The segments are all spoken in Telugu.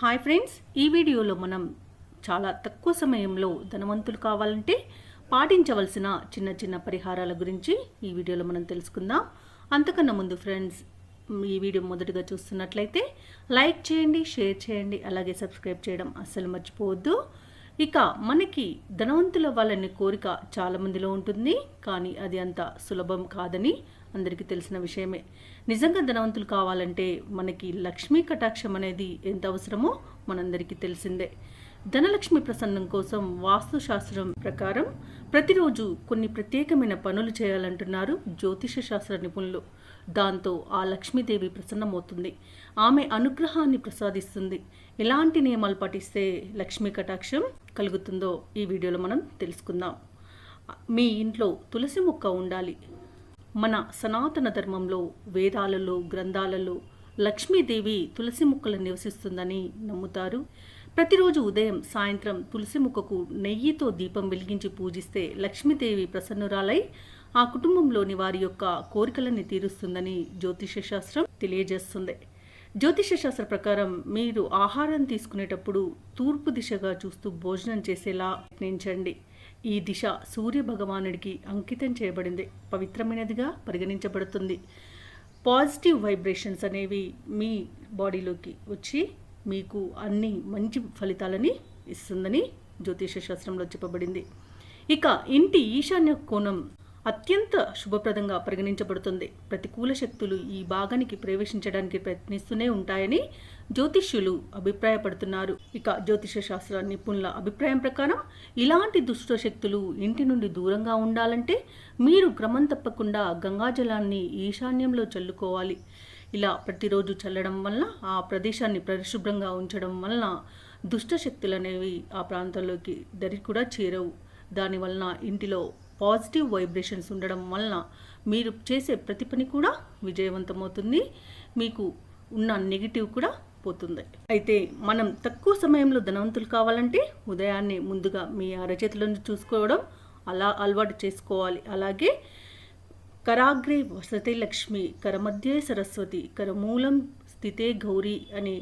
హాయ్ ఫ్రెండ్స్ ఈ వీడియోలో మనం చాలా తక్కువ సమయంలో ధనవంతులు కావాలంటే పాటించవలసిన చిన్న చిన్న పరిహారాల గురించి ఈ వీడియోలో మనం తెలుసుకుందాం. అంతకన్నా ముందు ఫ్రెండ్స్ ఈ వీడియో మొదటగా చూస్తున్నట్లయితే లైక్ చేయండి షేర్ చేయండి అలాగే సబ్స్క్రైబ్ చేయడం అస్సలు మర్చిపోవద్దు. ఇక మనకి ధనవంతుల అవ్వాలనే కోరిక చాలామందిలో ఉంటుంది కానీ అది అంత సులభం కాదని అందరికీ తెలిసిన విషయమే. నిజంగా ధనవంతులు కావాలంటే మనకి లక్ష్మీ కటాక్షం అనేది ఎంత అవసరమో మనందరికీ తెలిసిందే. ధనలక్ష్మి ప్రసన్నం కోసం వాస్తుశాస్త్రం ప్రకారం ప్రతిరోజు కొన్ని ప్రత్యేకమైన పనులు చేయాలంటున్నారు జ్యోతిష శాస్త్ర నిపుణులు. దాంతో ఆ లక్ష్మీదేవి ప్రసన్నమవుతుంది. ఆమె అనుగ్రహాన్ని ప్రసాదిస్తుంది. ఎలాంటి నియమాలు పాటిస్తే లక్ష్మీ కటాక్షం కలుగుతుందో ఈ వీడియోలో మనం తెలుసుకుందాం. మీ ఇంట్లో తులసి మొక్క ఉండాలి. మన సనాతన ధర్మంలో వేదాలలో గ్రంథాలలో లక్ష్మీదేవి తులసి ముక్కలు నివసిస్తుందని నమ్ముతారు. ప్రతిరోజు ఉదయం సాయంత్రం తులసి ముక్కకు నెయ్యితో దీపం వెలిగించి పూజిస్తే లక్ష్మీదేవి ప్రసన్నురాలై ఆ కుటుంబంలోని వారి యొక్క కోరికలని తీరుస్తుందని జ్యోతిష శాస్త్రం తెలియజేస్తుంది. జ్యోతిష శాస్త్ర ప్రకారం మీరు ఆహారం తీసుకునేటప్పుడు తూర్పు దిశగా చూస్తూ భోజనం చేసేలా ప్రయత్నించండి. ఈ దిశ సూర్య భగవానుడికి అంకితం చేయబడింది. పవిత్రమైనదిగా పరిగణించబడుతుంది. పాజిటివ్ వైబ్రేషన్స్ అనేవి మీ బాడీలోకి వచ్చి మీకు అన్ని మంచి ఫలితాలని ఇస్తుందని జ్యోతిష శాస్త్రంలో చెప్పబడింది. ఇక ఇంటి ఈశాన్య కోణం అత్యంత శుభప్రదంగా పరిగణించబడుతుంది. ప్రతికూల శక్తులు ఈ భాగానికి ప్రవేశించడానికి ప్రయత్నిస్తూనే ఉంటాయని జ్యోతిష్యులు అభిప్రాయపడుతున్నారు. ఇక జ్యోతిష శాస్త్ర నిపుణుల అభిప్రాయం ప్రకారం ఇలాంటి దుష్ట శక్తులు ఇంటి నుండి దూరంగా ఉండాలంటే మీరు క్రమం తప్పకుండా గంగాజలాన్ని ఈశాన్యంలో చల్లుకోవాలి. ఇలా ప్రతిరోజు చల్లడం వల్ల ఆ ప్రదేశాన్ని పరిశుభ్రంగా ఉంచడం వలన దుష్ట శక్తులు అనేవి ఆ ప్రాంతంలోకి దరి కూడా చేరవు. దానివలన ఇంటిలో పాజిటివ్ వైబ్రేషన్స్ ఉండడం వలన మీరు చేసే ప్రతి పని కూడా విజయవంతమవుతుంది. మీకు ఉన్న నెగిటివ్ కూడా పోతుంది. అయితే మనం తక్కువ సమయంలో ధనవంతులు కావాలంటే ఉదయాన్నే ముందుగా మీ అరచేతులను చూసుకోవడం అలా అలవాటు చేసుకోవాలి. అలాగే కరాగ్రే వసతే లక్ష్మి కరమధ్యే సరస్వతి కరమూలం స్థితే గౌరీ అనే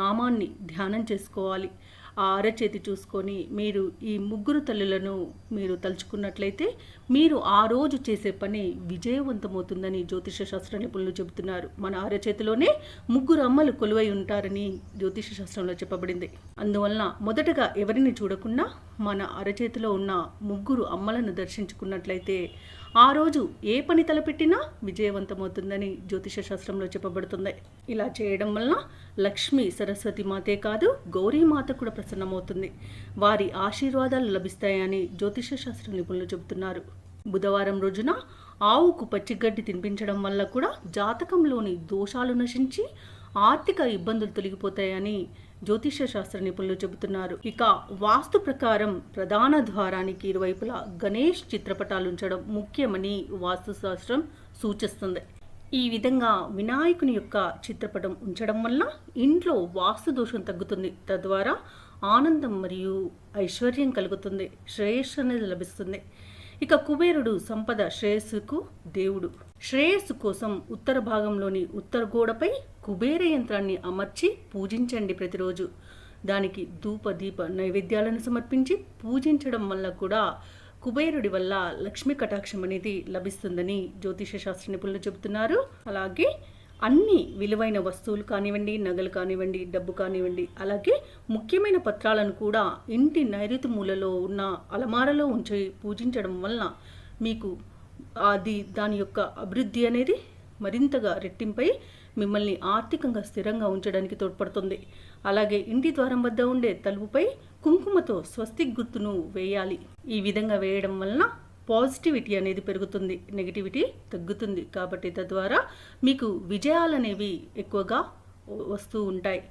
నామాన్ని ధ్యానం చేసుకోవాలి. ఆ అరచేతి చూసుకొని మీరు ఈ ముగ్గురు తల్లులను మీరు తలుచుకున్నట్లయితే మీరు ఆ రోజు చేసే పని విజయవంతమవుతుందని జ్యోతిష శాస్త్ర నిపుణులు చెబుతున్నారు. మన అరచేతిలోనే ముగ్గురు అమ్మలు కొలువై ఉంటారని జ్యోతిష శాస్త్రంలో చెప్పబడింది. అందువలన మొదటగా ఎవరిని చూడకుండా మన అరచేతిలో ఉన్న ముగ్గురు అమ్మలను దర్శించుకున్నట్లయితే ఆ రోజు ఏ పని తలపెట్టినా విజయవంతమవుతుందని జ్యోతిష శాస్త్రంలో చెప్పబడుతుంది. ఇలా చేయడం వలన లక్ష్మి సరస్వతి మాతే కాదు గౌరీమాత కూడా ప్రసన్నమవుతుంది. వారి ఆశీర్వాదాలు లభిస్తాయని జ్యోతిష శాస్త్ర నిపుణులు చెబుతున్నారు. బుధవారం రోజున ఆవుకు పచ్చిగడ్డి తినిపించడం వల్ల కూడా జాతకంలోని దోషాలు నశించి ఆర్థిక ఇబ్బందులు తొలగిపోతాయని జ్యోతిష శాస్త్ర నిపుణులు చెబుతున్నారు. ఇక వాస్తు ప్రకారం ప్రధాన ద్వారానికి ఇరువైపులా గణేష్ చిత్రపటాలు ఉంచడం ముఖ్యమని వాస్తు శాస్త్రం సూచిస్తుంది. ఈ విధంగా వినాయకుని యొక్క చిత్రపటం ఉంచడం వల్ల ఇంట్లో వాస్తు దోషం తగ్గుతుంది. తద్వారా ఆనందం మరియు ఐశ్వర్యం కలుగుతుంది. శ్రేయస్సు అనేది లభిస్తుంది. ఇక కుబేరుడు సంపద శ్రేయస్సుకు దేవుడు. శ్రేయస్సు కోసం ఉత్తర భాగంలోని ఉత్తర గోడపై కుబేర యంత్రాన్ని అమర్చి పూజించండి ప్రతిరోజు. దానికి ధూప దీప నైవేద్యాలను సమర్పించి పూజించడం వల్ల కూడా కుబేరుడి వల్ల లక్ష్మీ కటాక్షం అనేది లభిస్తుందని జ్యోతిష శాస్త్ర నిపుణులు చెబుతున్నారు. అలాగే అన్ని విలువైన వస్తువులు కానివ్వండి నగలు కానివ్వండి డబ్బు కానివ్వండి అలాగే ముఖ్యమైన పత్రాలను కూడా ఇంటి నైరుతి మూలలో ఉన్న అలమారలో ఉంచి పూజించడం వలన మీకు అది దాని యొక్క అభివృద్ధి అనేది మరింతగా రెట్టింపై మిమ్మల్ని ఆర్థికంగా స్థిరంగా ఉంచడానికి తోడ్పడుతుంది. అలాగే ఇంటి ద్వారం వద్ద ఉండే తలుపుపై కుంకుమతో స్వస్తిక్ గుర్తును వేయాలి. ఈ విధంగా వేయడం వలన పాజిటివిటీ అనేది పెరుగుతుంది నెగిటివిటీ తగ్గుతుంది. కాబట్టి తద్వారా మీకు విజయాలు అనేవి ఎక్కువగా వస్తూ ఉంటాయి.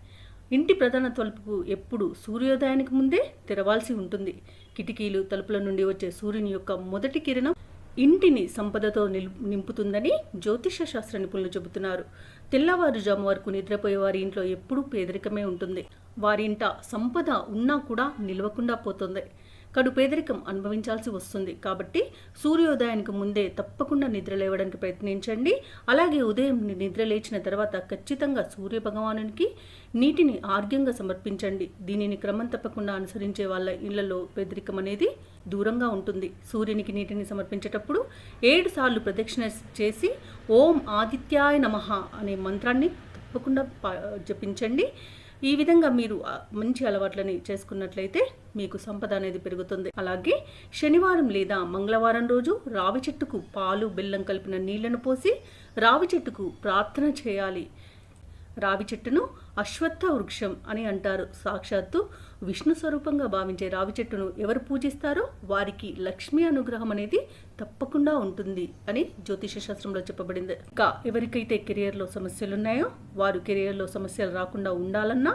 ఇంటి ప్రధాన తలుపుకు ఎప్పుడు సూర్యోదయానికి ముందే తెరవాల్సి ఉంటుంది. కిటికీలు తలుపుల నుండి వచ్చే సూర్యుని యొక్క మొదటి కిరణం ఇంటిని సంపదతో నిల్ నింపుతుందని జ్యోతిష శాస్త్ర నిపుణులు చెబుతున్నారు. తెల్లవారుజాము వరకు నిద్రపోయే వారి ఇంట్లో ఎప్పుడూ పేదరికమే ఉంటుంది. వారి ఇంట సంపద ఉన్నా కూడా నిలవకుండా పోతుంది. కడు పేదరికం అనుభవించాల్సి వస్తుంది. కాబట్టి సూర్యోదయానికి ముందే తప్పకుండా నిద్ర లేవడానికి ప్రయత్నించండి. అలాగే ఉదయం నిద్ర లేచిన తర్వాత ఖచ్చితంగా సూర్య భగవానునికి నీటిని ఆర్గ్యంగా సమర్పించండి. దీనిని క్రమం తప్పకుండా అనుసరించే వాళ్ళ ఇళ్ళలో పేదరికం అనేది దూరంగా ఉంటుంది. సూర్యునికి నీటిని సమర్పించేటప్పుడు ఏడు సార్లు ప్రదక్షిణ చేసి ఓం ఆదిత్యాయ నమః అనే మంత్రాన్ని తప్పకుండా పా- జపించండి. ఈ విధంగా మీరు మంచి అలవాట్లని చేసుకున్నట్లయితే మీకు సంపద అనేది పెరుగుతుంది. అలాగే శనివారం లేదా మంగళవారం రోజు రావి చెట్టుకు పాలు బెల్లం కలిపిన నీళ్ళను పోసి రావి చెట్టుకు ప్రార్థన చేయాలి. రావి చెట్టును అశ్వత్థ వృక్షం అని అంటారు. సాక్షాత్తు విష్ణు స్వరూపంగా భావించే రావి చెట్టును ఎవరు పూజిస్తారో వారికి లక్ష్మీ అనుగ్రహం అనేది తప్పకుండా ఉంటుంది అని జ్యోతిష శాస్త్రంలో చెప్పబడింది. ఇంకా ఎవరికైతే కెరియర్లో సమస్యలు ఉన్నాయో వారు కెరియర్లో సమస్యలు రాకుండా ఉండాలన్నా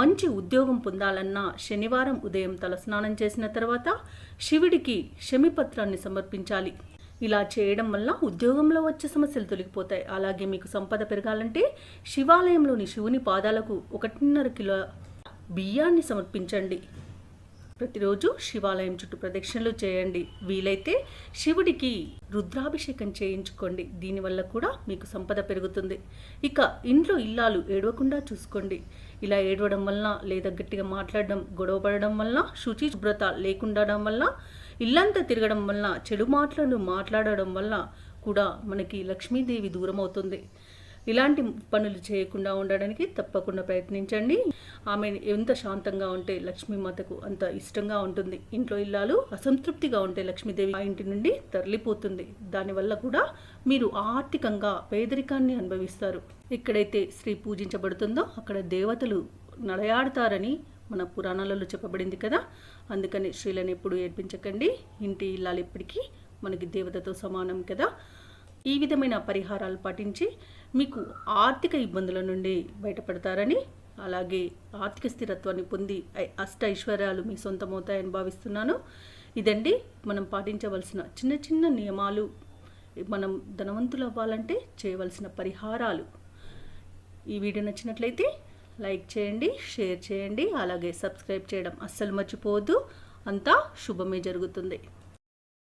మంచి ఉద్యోగం పొందాలన్నా శనివారం ఉదయం తలస్నానం చేసిన తర్వాత శివుడికి శమిపత్రాన్ని సమర్పించాలి. ఇలా చేయడం వల్ల ఉద్యోగంలో వచ్చే సమస్యలు తొలగిపోతాయి. అలాగే మీకు సంపద పెరగాలంటే శివాలయంలోని శివుని పాదాలకు ఒకటిన్నర కిలో బియ్యాన్ని సమర్పించండి. ప్రతిరోజు శివాలయం చుట్టూ ప్రదక్షిణలు చేయండి. వీలైతే శివుడికి రుద్రాభిషేకం చేయించుకోండి. దీనివల్ల కూడా మీకు సంపద పెరుగుతుంది. ఇక ఇంట్లో ఇల్లాలు ఏడవకుండా చూసుకోండి. ఇలా ఏడవడం వల్ల లేదా గట్టిగా మాట్లాడడం గొడవ పడడం శుచి శుభ్రత లేకుండడం వల్ల ఇల్లంతా తిరగడం వల్ల చెడు మాటలను మాట్లాడడం వల్ల కూడా మనకి లక్ష్మీదేవి దూరం అవుతుంది ఇలాంటి పనులు చేయకుండా ఉండడానికి తప్పకుండా ప్రయత్నించండి. ఆమె ఎంత శాంతంగా ఉంటే లక్ష్మీమాతకు అంత ఇష్టంగా ఉంటుంది. ఇంట్లో ఇల్లాలు అసంతృప్తిగా ఉంటే లక్ష్మీదేవి ఆ ఇంటి నుండి తరలిపోతుంది. దానివల్ల కూడా మీరు ఆర్థికంగా పేదరికాన్ని అనుభవిస్తారు. ఎక్కడైతే స్త్రీ పూజించబడుతుందో అక్కడ దేవతలు నడయాడతారని మన పురాణాలలో చెప్పబడింది కదా? అందుకని స్త్రీలను ఎప్పుడు ఏడ్పించకండి. ఇంటి ఇల్లాలు ఎప్పటికీ మనకి దేవతతో సమానం కదా? ఈ విధమైన పరిహారాలు పాటించి మీకు ఆర్థిక ఇబ్బందుల నుండి బయటపడతారని అలాగే ఆర్థిక స్థిరత్వాన్ని పొంది ఐ- అష్ట ఐశ్వర్యాలు మీ సొంతమవుతాయని భావిస్తున్నాను. ఇదండి మనం పాటించవలసిన చిన్న చిన్న నియమాలు. మనం ధనవంతులు అవ్వాలంటే చేయవలసిన పరిహారాలు. ఈ వీడియో నచ్చినట్లయితే లైక్ చేయండి షేర్ చేయండి అలాగే సబ్స్క్రైబ్ చేయడం అస్సలు మర్చిపోవద్దు. అంతా శుభమే జరుగుతుంది.